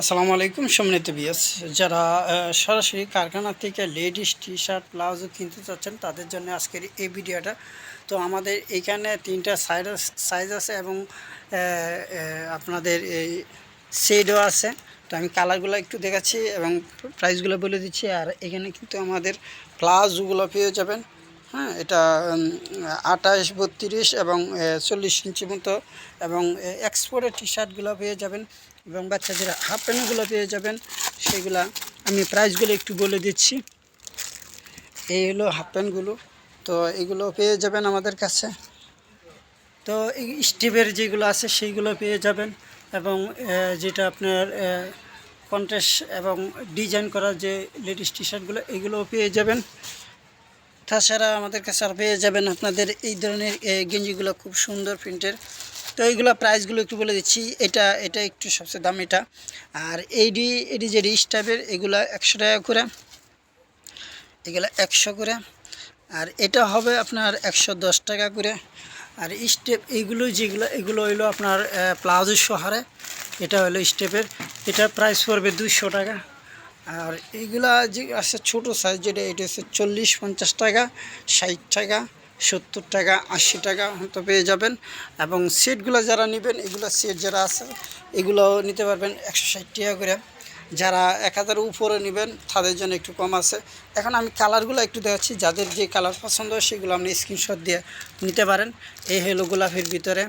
আসসালামু আলাইকুম সম্মানিত বিয়াস যারা সরাসরি কারখানা থেকে লেডিস টি শার্ট প্লাজো কিনতে চাচ্ছেন, তাদের জন্য আজকের এই ভিডিওটা। তো আমাদের এইখানে তিনটা সাইজ সাইজ আছে এবং আপনাদের এই শেডও আছে। তো আমি কালারগুলো একটু দেখাচ্ছি এবং প্রাইসগুলো বলে দিচ্ছি। আর এখানে কিন্তু আমাদের প্লাজোগুলো পেয়ে যাবেন। হ্যাঁ এটা আঠাশ, বত্রিশ এবং চল্লিশ ইঞ্চি মতো এবং এক্সপোর্টের টি শার্টগুলো পেয়ে যাবেন এবং বাচ্চাদের হাফ প্যান্টগুলো পেয়ে যাবেন। সেগুলা আমি প্রাইসগুলো একটু বলে দিচ্ছি। এই হলো হাফ প্যান্টগুলো তো এগুলো পেয়ে যাবেন আমাদের কাছে। তো এই স্টিভের যেগুলো আছে সেইগুলো পেয়ে যাবেন এবং যেটা আপনার কন্টেস্ট এবং ডিজাইন করা যে লেডিস টি শার্টগুলো এগুলোও পেয়ে যাবেন। তাছাড়া আমাদের কাছে আর পেয়ে যাবেন আপনাদের এই ধরনের গেঞ্জিগুলো খুব সুন্দর প্রিন্টের। তো এইগুলো প্রাইসগুলো একটু বলে দিচ্ছি, এটা এটা একটু সবচেয়ে দাম এটা। আর এইডি এডি যে রিস টাইপের, এগুলো একশো টাকা করে। এগুলো একশো করে। আর এটা হবে আপনার একশো দশ টাকা করে। আর স্টেপ এইগুলো যেগুলো, এগুলো হইল আপনার প্লাজো শহরে এটা হলো স্টেপের। এটার প্রাইস পড়বে দুশো টাকা। আর এইগুলা যে আছে ছোটো সাইজ যেটা এটা হচ্ছে চল্লিশ পঞ্চাশ টাকা, ষাট টাকা, সত্তর টাকা, আশি টাকা হয়তো পেয়ে যাবেন। এবং সেটগুলো যারা নেবেন, এগুলো সেট যারা আছে এগুলো নিতে পারবেন একশো ষাট টাকা করে। যারা এক হাজার উপরে নেবেন, তাদের জন্য একটু কম আছে। এখন আমি কালারগুলো একটু দেখাচ্ছি, যাদের যে কালার পছন্দ হয়, সেগুলো আপনি স্ক্রিনশট দিয়ে নিতে পারেন। এই হলো গোলাপের ভিতরে।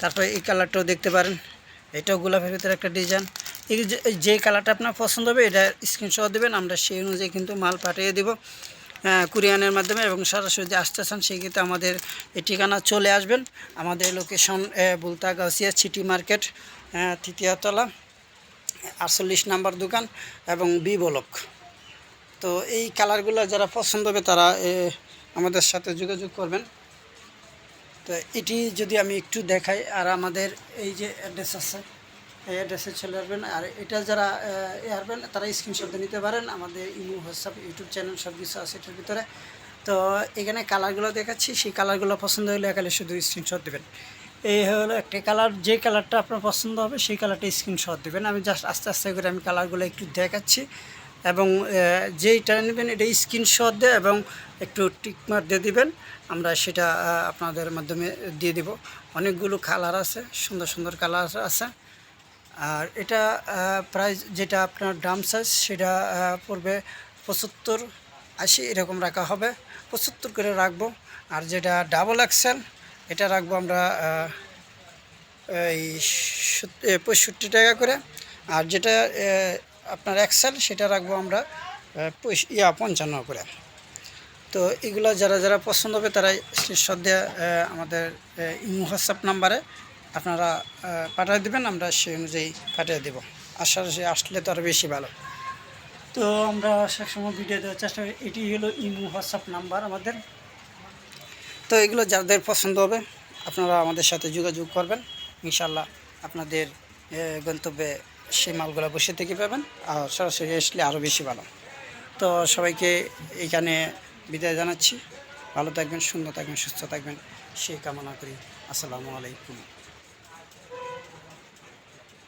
তারপরে এই কালারটাও দেখতে পারেন। এটাও গোলাপের ভিতরে একটা ডিজাইন যে- যে কালারটা আপনার পছন্দ হবে, এটা স্ক্রিনশট দেবেন, আমরা সেই অনুযায়ী কিন্তু মাল পাঠিয়ে দেবো কুরিয়ানের মাধ্যমে এবং সরাসরি যদি আসতে চান ক্ষেত্রে আমাদের এই ঠিকানা চলে আসবেন। আমাদের location Bulta Gausia city market তৃতীয়তলা, আটচল্লিশ নাম্বার দোকান এবং বি ব্লক তো এই কালারগুলো যারা পছন্দ হবে, তারা আমাদের সাথে যোগাযোগ করবেন। তো এটি যদি আমি একটু দেখাই, আর আমাদের এই যে অ্যাড্রেস আছে অ্যাড্রেসে চলে আসবেন। আর এটা যারা আসবেন, তারা স্ক্রিনশট নিতে পারেন। আমাদের ইমো, হোয়াটসঅ্যাপ, ইউটিউব চ্যানেল সব কিছু আছে এটার ভিতরে। তো এখানে কালারগুলো দেখাচ্ছি। সেই কালারগুলো পছন্দ হলে এখানে শুধু স্ক্রিনশট দেবেন। এই হলো একটা কালার যে কালারটা আপনার পছন্দ হবে, সেই কালারটা স্ক্রিনশট দেবেন। আমি জাস্ট আস্তে আস্তে করে আমি কালারগুলো একটু দেখাচ্ছি। এবং যেইটা নেবেন, এটা স্ক্রিনশট দিয়ে এবং একটু টিকমার দিয়ে দিবেন। আমরা সেটা আপনাদের মাধ্যমে দিয়ে দিব। অনেকগুলো কালার আছে, সুন্দর সুন্দর কালার আছে। আর এটা প্রাইস যেটা আপনার ডাম সাইজ, সেটা পড়বে পঁচাত্তর, আশি, এরকম রাখা হবে। পঁচাত্তর করে রাখব। আর যেটা ডাবল এক্সেল, এটা রাখব আমরা এই পঁয়ষট্টি টাকা করে। আর যেটা আপনার এক্সেল, সেটা রাখব আমরা ইয়া, পঞ্চান্ন করে। তো এগুলো যারা যারা পছন্দ হবে তারা দিয়ে আমাদের হোয়াটসঅ্যাপ নাম্বারে আপনারা পাঠিয়ে দেবেন আমরা সেই অনুযায়ী পাঠিয়ে দেবো। আশা সে আসলে তো আরও বেশি ভালো। তো আমরা সবসময় ভিডিও দেওয়ার চেষ্টা করি। এটি হলো ইমো হোয়াটসঅ্যাপ নাম্বার আমাদের। তো এগুলো যাদের পছন্দ হবে আপনারা আমাদের সাথে যোগাযোগ করবেন। ইনশাল্লাহ আপনাদের গন্তব্যে সেই মালগুলো বসে থেকে পাবেন। আর সরাসরি আসলে আরও বেশি ভালো। তো সবাইকে এখানে বিদায় জানাচ্ছি। ভালো থাকবেন সুন্দর থাকবেন সুস্থ থাকবেন। সেই কামনা করি। আসসালামু আলাইকুম।